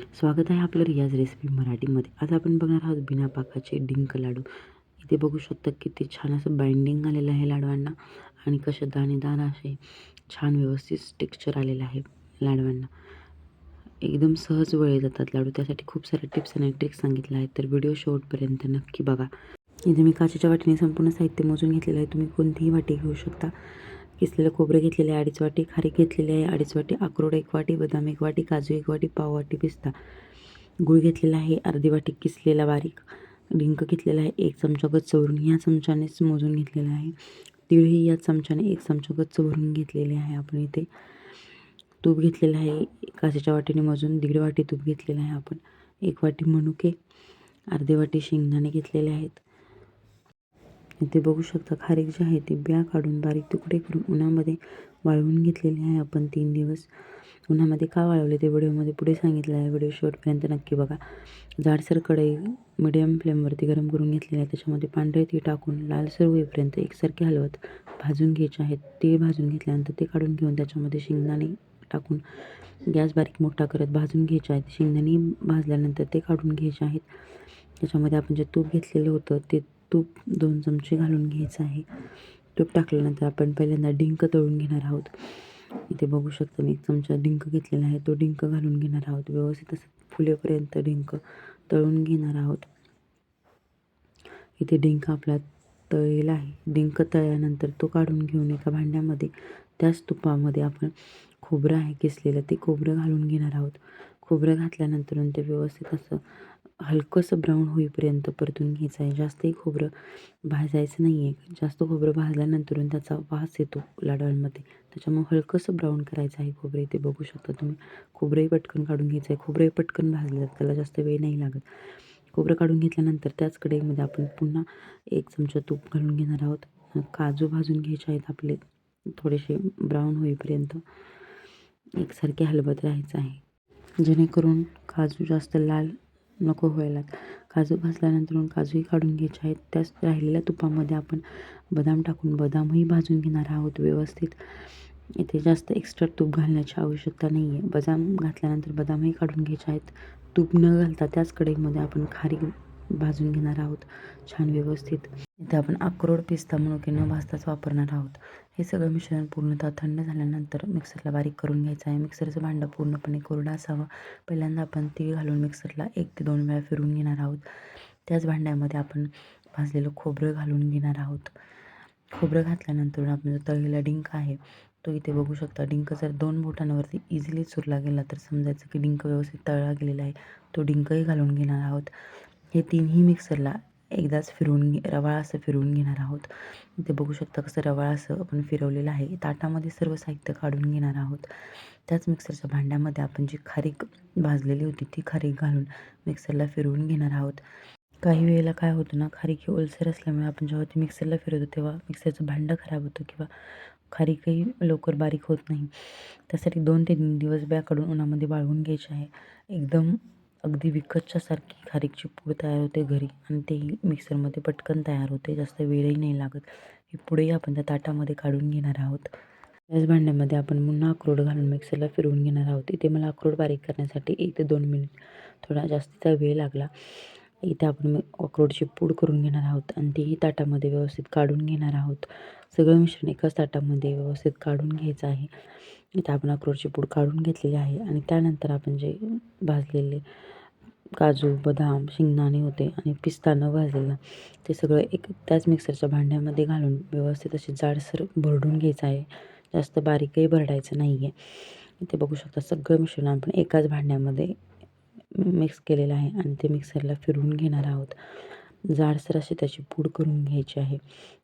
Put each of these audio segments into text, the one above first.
स्वागत आहे आपलं रियाज रेसिपी मराठीमध्ये. आज आपण बघणार आहोत बिना पाकाचे डिंक लाडू. इथे बघू शकता किती छान असं बाइंडिंग आलेलं आहे लाडवांना आणि कसे दाणेदार असे छान व्यवस्थित टेक्स्चर आलेलं आहे लाडवांना. एकदम सहज वळे जातात लाडू. त्यासाठी खूप साऱ्या टिप्स आणि ट्रिक्स सांगितल्या आहेत. तर व्हिडिओ शेवटपर्यंत नक्की बघा. इथे मी काचेच्या वाटीने संपूर्ण साहित्य मोजून घेतलेलं आहे. तुम्ही कोणतीही वाटी घेऊ शकता. किसलेलं खोबरं घेतलेलं आहे? अडीच वाटी खारीक घेतलेली आहे. अडीच वाटी अक्रोड एक वाटी बदाम एक वाटी काजू एक वाटी पाव वाटी पिस्ता. गुळ घेतलेला आहे. अर्धी वाटी किसलेला बारीक डिंक घेतलेला आहे. एक चमचा गच्च भरून ह्या चमच्यानेच मोजून घेतलेला आहे. तिळही या चमच्याने एक चमचा गच्च भरून घेतलेले आहे. आपण इथे तूप घेतलेलं आहे. काचेच्या वाटीने मोजून दीड वाटी तूप घेतलेलं आहे. आपण एक वाटी मनुके अर्धी वाटी शेंगदाणे घेतलेले आहेत. इथे बघू शकता खारीक जी आहे ती बिया काढून बारीक तुकडे करून उन्हामध्ये वाळवून घेतलेली आहे आपण तीन दिवस. उन्हामध्ये का वाळवले ते व्हिडिओमध्ये पुढे सांगितलं आहे. व्हिडिओ शेवटपर्यंत नक्की बघा. जाडसर कढई मिडियम फ्लेमवरती गरम करून घेतलेली आहे. त्याच्यामध्ये पांढरे ती टाकून लालसर होईपर्यंत एकसारखे हलवत भाजून घ्यायचे आहेत ते भाजून घेतल्यानंतर ते काढून घेऊन त्याच्यामध्ये शेंगदाणे टाकून गॅस बारीक मोठा करत भाजून घ्यायचे आहेत. शेंगदाणे भाजल्यानंतर ते काढून घ्यायचे आहेत. त्याच्यामध्ये आपण जे तूप घेतलेलं होतं ते तूप दोन चमचे घालून घ्यायचं आहे. तूप टाकल्यानंतर आपण पहिल्यांदा डिंक तळून घेणार आहोत. इथे बघू शकता मी एक चमचा डिंक घेतलेला आहे. तो डिंक घालून घेणार आहोत. व्यवस्थित असं फुलेपर्यंत डिंक तळून घेणार आहोत. इथे डिंक आपला तळलेला आहे. डिंक तळल्यानंतर तो काढून घेऊन एका भांड्यामध्ये त्याच तुपामध्ये आपण खोबरं आहे किसलेलं ते खोबरं घालून घेणार आहोत. खोबरं घातल्यानंतर ते व्यवस्थित असं हलकंसं ब्राऊन होईपर्यंत परतून घ्यायचं आहे. जास्तही खोबरं भाजायचं नाही आहे जास्त खोबरं भाजल्यानंतर त्याचा वास येतो लाडवांमध्ये त्याच्यामुळे हलकंसं ब्राऊन करायचं आहे खोबरे. ते बघू शकता तुम्ही खोबरंही पटकन काढून घ्यायचं आहे. खोबरंही पटकन भाजलं जातं त्याला जास्त वेळ नाही लागत. खोबरं काढून घेतल्यानंतर त्याच कढईमध्ये आपण पुन्हा एक चमचा तूप घालून घेणार आहोत. काजू भाजून घ्यायचे आहेत आपले. थोडेसे ब्राऊन होईपर्यंत एकसारखे हलवत राहायचं आहे. जेणेकरून काजू जास्त लाल नको व्हायला. काजू भाजल्यानंतर काजूही काढून घ्यायचे आहेत. त्याच राहिलेल्या तुपामध्ये आपण बदाम टाकून बदामही भाजून घेणार आहोत व्यवस्थित. इथे जास्त एक्स्ट्रा तूप घालण्याची आवश्यकता नाही आहे बदाम घातल्यानंतर बदामही काढून घ्यायचे आहेत. तूप न घालता त्याच कढईमध्ये आपण खारी भाजून घेणार आहोत. छान व्यवस्थित. इथे आपण अक्रोड पिस्ता की न भाजताच वापरणार आहोत. हे सगळं मिश्रण पूर्णतः थंड झाल्यानंतर मिक्सरला बारीक करून घ्यायचं आहे. मिक्सरचं भांडं पूर्णपणे कोरडं असावं. पहिल्यांदा आपण तीळ घालून मिक्सरला एक ते दोन वेळा फिरून घेणार आहोत. त्याच भांड्यामध्ये आपण भाजलेलं खोबरं घालून घेणार आहोत. खोबरं घातल्यानंतर आपण जो तळलेला डिंक आहे तो इथे बघू शकता. डिंक जर दोन बोटांवरती इझिली चुरला गेला तर समजायचं की डिंक व्यवस्थित तळला गेलेला आहे. तो डिंकही घालून घेणार आहोत. हे तीनही मिक्सरला एकदाच फिरून घे रवाळ असं फिरवून घेणार आहोत. ते बघू शकता कसं रवाळ असं आपण फिरवलेलं आहे. ताटामध्ये सर्व साहित्य काढून घेणार आहोत. त्याच मिक्सरच्या भांड्यामध्ये आपण जी खारीक भाजलेली होती ती खारीक घालून मिक्सरला फिरवून घेणार आहोत. काही वेळेला काय होतं ना खारीक ही ओलसर असल्यामुळे आपण जेव्हा ती मिक्सरला फिरवतो तेव्हा मिक्सरचं भांडं खराब होतं किंवा खारीकही लवकर बारीक होत नाही. त्यासाठी दोन ते तीन दिवस बॅकडून उन्हामध्ये वाळवून घ्यायचे आहे. एकदम अगदी विकतच्यासारखी खारीकची पूड तयार होते घरी आणि तेही मिक्सरमध्ये पटकन तयार होते. जास्त वेळही नाही लागत. ही पुढेही आपण त्या ताटामध्ये काढून घेणार आहोत. त्याच भांड्यामध्ये आपण पुन्हा अक्रोड घालून मिक्सरला फिरवून घेणार आहोत. इथे मला अक्रोड बारीक करण्यासाठी एक ते दोन मिनिट थोडा जास्तीचा वेळ लागला. इथे आपण अक्रोडची पूड करून घेणार आहोत आणि तीही ताटामध्ये व्यवस्थित काढून घेणार आहोत. सगळं मिश्रण एकाच ताटामध्ये व्यवस्थित काढून घ्यायचं आहे. इथे आपण अक्रोडची पूड काढून घेतलेली आहे आणि त्यानंतर आपण जे भाजलेले काजू बदाम शेंगदाणे होते आणि पिस्ता न भाजलेला ते सगळं एक त्याच मिक्सरच्या भांड्यामध्ये घालून व्यवस्थित असे जाडसर भरडून घ्यायचं आहे. जास्त बारीकही भरडायचं नाही आहे इथे बघू शकता सगळं मिश्रण आपण एकाच भांड्यामध्ये मिक्स केलेलं आहे आणि ते मिक्सरला फिरवून घेणार आहोत. जाडसर अशी त्याची पूड करून घ्यायची आहे.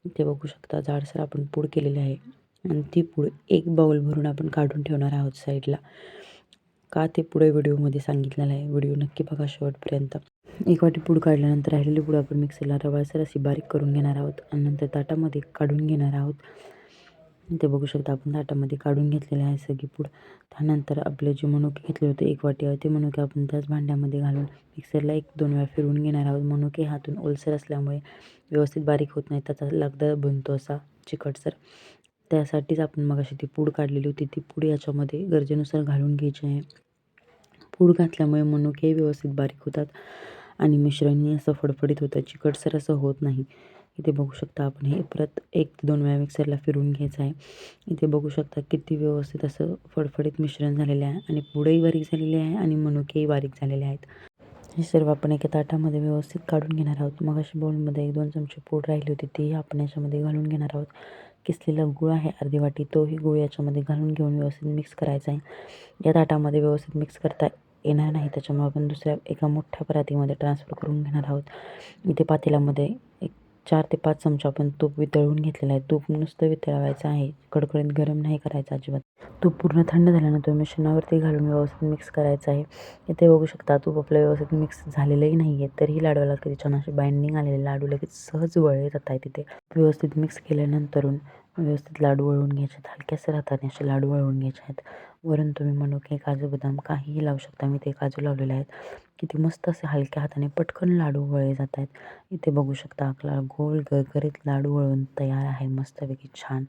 ते बघू शकता जाडसर आपण पूड केलेली आहे. आणि ती पूड एक बाउल भरून आपण काढून ठेवणार आहोत साईडला का ते पुढे व्हिडिओमध्ये सांगितलेलं आहे? व्हिडिओ नक्की बघा शेवटपर्यंत. एक वाटी पूड काढल्यानंतर राहिलेली पूड आपण मिक्सरला रवाळसर अशी बारीक करून घेणार आहोत. आणि नंतर ताटामध्ये काढून घेणार आहोत. ते बघू शकता. आपण ताटामध्ये काढून घेतलेले आहे सगळी पूड. त्यानंतर आपले जे मनुके घेतले होते एक वाटी आहे. ते मनुके आपण त्याच भांड्यामध्ये घालून मिक्सरला एक दोन वेळा फिरवून घेणार आहोत. मनुके हातून ओलसर असल्यामुळे व्यवस्थित बारीक होत नाही. त्याचा लगदा बनतो असा चिकटसर त्यासाठीच आपण मग अशी ती पूड काढलेली होती. ती पूड याच्यामध्ये गरजेनुसार घालून घ्यायची आहे. पूड घातल्यामुळे मनुकेही व्यवस्थित बारीक होतात आणि मिश्रणी असं फडफडीत होतं. चिकटसर असं होत नाही. इथे बघू शकता आपण हे परत एक ते दोन वेळा मिक्सरला फिरून घ्यायचं आहे. इथे बघू शकता किती व्यवस्थित असं फडफडीत मिश्रण झालेलं आहे आणि पुढेही बारीक झालेली आहे आणि मनुकेही बारीक झालेले आहेत. हे सर्व आपण एका ताटामध्ये व्यवस्थित काढून घेणार आहोत. मग अशी बाउलमध्ये एक दोन चमचे पूड राहिली होती तीही आपण याच्यामध्ये घालून घेणार आहोत. किसलेला गुळ आहे अर्धी वाटी तोही गुळ याच्यामध्ये घालून घेऊन व्यवस्थित मिक्स करायचा आहे. या ताटामध्ये व्यवस्थित मिक्स करता येणार नाही त्याच्यामुळे आपण दुसऱ्या एका मोठ्या परातीमध्ये ट्रान्सफर करून घेणार आहोत. इथे पातेल्यामध्ये एक चार ते पाच चमचा आपण तूप वितळून घेतलेलं आहे. तूप नुसतं वितळवायचं आहे. कडकडीत गरम नाही करायचं अजिबात. तूप पूर्ण थंड झाल्यानंतर मिश्रणावरती घालून व्यवस्थित मिक्स करायचं आहे. इथे बघू शकता तूप आपलं व्यवस्थित मिक्स झालेलंही नाही आहे तरीही लाडवाला कधी छान असे बाइंडिंग आलेले लाडू लगेच सहज वळले जात आहे तिथे व्यवस्थित मिक्स केल्यानंतरून व्यवस्थित लाडू वळवून घ्यायचे आहेत हलक्यासर राहतात असे लाडू वळवून घ्यायचे आहेत. वरून तुम्ही मनुके काजू बदाम काहीही लावू शकता. मी ते काजू लावलेले आहेत. किती मस्त असे हलक्या हाताने पटकन लाडू वळले जात आहेत. इथे बघू शकता आपला गोल गरगरीत लाडू वळून तयार आहे. मस्तपैकी छान.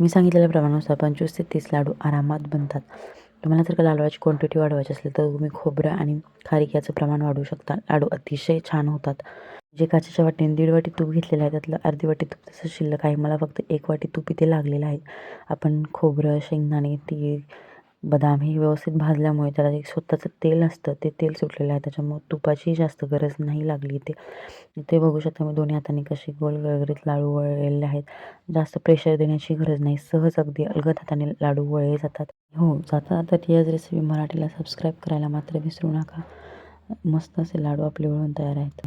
मी सांगितलेल्या प्रमाणानुसार पंचवीस ते तीस लाडू आरामात बनतात. तुम्हाला जर का लाडवाची क्वांटिटी वाढवायची असेल तर तुम्ही खोबरं आणि खारीक याचं प्रमाण वाढवू शकता. लाडू अतिशय छान होतात. जे काचेच्या वाटीने दीड वाटी तूप घेतलेलं आहे त्यातलं अर्धी वाटी तूप तसं शिल्लक आहे. मला फक्त एक वाटी तूप इथे लागलेलं आहे. आपण खोबरं शेंगदाणे तीळ बदाम हे व्यवस्थित भाजल्यामुळे त्याला एक स्वतःचं तेल असतं ते तेल सुटलेलं आहे. त्याच्यामुळे तुपाची जास्त गरज नाही लागली इथे. इथे बघू शकता मी दोन्ही हाताने कसे गोल गळगरीत लाडू वळलेले आहेत. जास्त प्रेशर देण्याची गरज नाही. सहज अगदी अलगद हाताने लाडू वळले जातात. हो जाता जाता याच रेसिपी मराठीला सबस्क्राईब करायला मात्र विसरू नका. मस्त असे लाडू आपले वळून तयार आहेत.